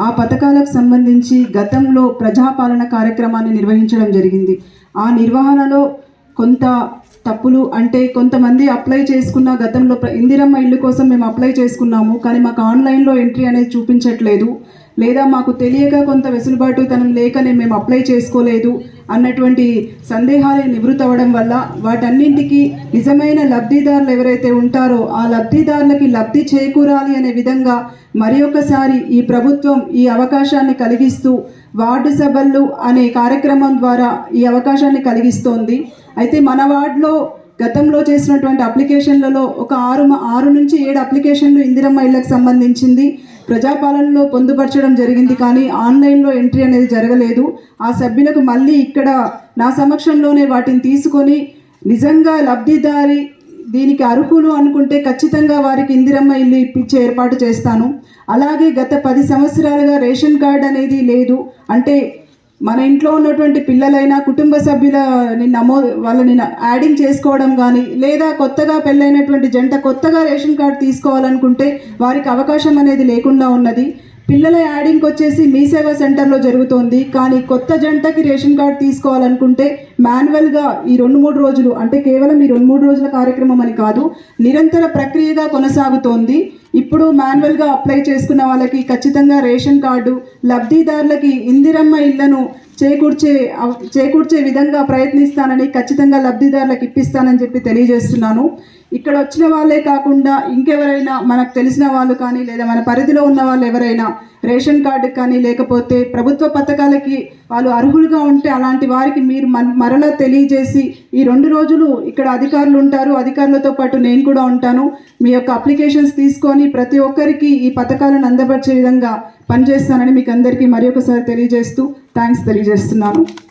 ఆ పథకాలకు సంబంధించి గతంలో ప్రజాపాలన కార్యక్రమాన్ని నిర్వహించడం జరిగింది. ఆ నిర్వహణలో కొంత తప్పులు అంటే కొంతమంది అప్లై చేసుకున్న గతంలో ప్ర- ఇందిరమ్మ ఇల్లు కోసం మేము అప్లై చేసుకున్నాము కానీ మాకు ఆన్లైన్లో ఎంట్రీ అనేది చూపించట్లేదు. లేదా మాకు తెలియక కొంత వెసులుబాటు తనం లేకనే మేము అప్లై చేసుకోలేదు అన్నటువంటి సందేహాలు నివృత్తి అవ్వడం వల్ల వాటన్నింటికి నిజమైన లబ్ధిదారులు ఎవరైతే ఉంటారో ఆ లబ్ధిదారులకి లబ్ధి చేకూరాలి అనే విధంగా మరి ఒకసారి ఈ ప్రభుత్వం ఈ అవకాశాన్ని కలిగిస్తూ వార్డు సభలు అనే కార్యక్రమం ద్వారా ఈ అవకాశాన్ని కలిగిస్తోంది. అయితే మన వార్డులో గతంలో చేసినటువంటి అప్లికేషన్లలో ఒక ఆరు ఆరు నుంచి ఏడు అప్లికేషన్లు ఇందిరమ్మ ఇళ్ళకు సంబంధించింది. ప్రజాపాలనలో పొందుపరచడం జరిగింది కానీ ఆన్లైన్లో ఎంట్రీ అనేది జరగలేదు. ఆ సభ్యులకు మళ్ళీ ఇక్కడ నా సమక్షంలోనే వాటిని తీసుకొని నిజంగా లబ్ధిదారి దీనికి అర్హులు అనుకుంటే ఖచ్చితంగా వారికి ఇందిరమ్మ ఇల్లు ఇప్పించే ఏర్పాటు చేస్తాను. అలాగే గత పది సంవత్సరాలుగా రేషన్ కార్డ్ అనేది లేదు. అంటే మన ఇంట్లో ఉన్నటువంటి పిల్లలైనా కుటుంబ సభ్యులని నమో వాళ్ళని యాడింగ్ చేసుకోవడం కానీ లేదా కొత్తగా పెళ్ళైనటువంటి జంట కొత్తగా రేషన్ కార్డు తీసుకోవాలనుకుంటే వారికి అవకాశం అనేది లేకుండా ఉన్నది. పిల్లల యాడింగ్కి వచ్చేసి మీ సేవా సెంటర్లో జరుగుతోంది. కానీ కొత్త జంటకి రేషన్ కార్డు తీసుకోవాలనుకుంటే మాన్యువల్గా ఈ రెండు మూడు రోజులు అంటే కేవలం ఈ రెండు మూడు రోజుల కార్యక్రమం అని కాదు నిరంతర ప్రక్రియగా కొనసాగుతోంది. ఇప్పుడు మాన్యువల్గా అప్లై చేసుకున్న వాళ్ళకి ఖచ్చితంగా రేషన్ కార్డు లబ్ధిదారులకి ఇందిరమ్మ ఇళ్ళను చేకూర్చే చేకూర్చే విధంగా ప్రయత్నిస్తానని ఖచ్చితంగా లబ్ధిదారులకు ఇప్పిస్తానని చెప్పి తెలియజేస్తున్నాను. ఇక్కడ వచ్చిన వాళ్ళే కాకుండా ఇంకెవరైనా మనకు తెలిసిన వాళ్ళు కానీ లేదా మన పరిధిలో ఉన్న వాళ్ళు ఎవరైనా రేషన్ కార్డు కానీ లేకపోతే ప్రభుత్వ పథకాలకి వాళ్ళు అర్హులుగా ఉంటే అలాంటి వారికి మీరు మరలా తెలియజేసి ఈ రెండు రోజులు ఇక్కడ అధికారులు ఉంటారు. అధికారులతో పాటు నేను కూడా ఉంటాను. మీ యొక్క అప్లికేషన్స్ తీసుకొని ప్రతి ఒక్కరికి ఈ పథకాలను అందపరిచే విధంగా పనిచేస్తానని మీకు అందరికీ మరి ఒకసారి తెలియజేస్తూ థ్యాంక్స్ తెలియజేస్తున్నాను.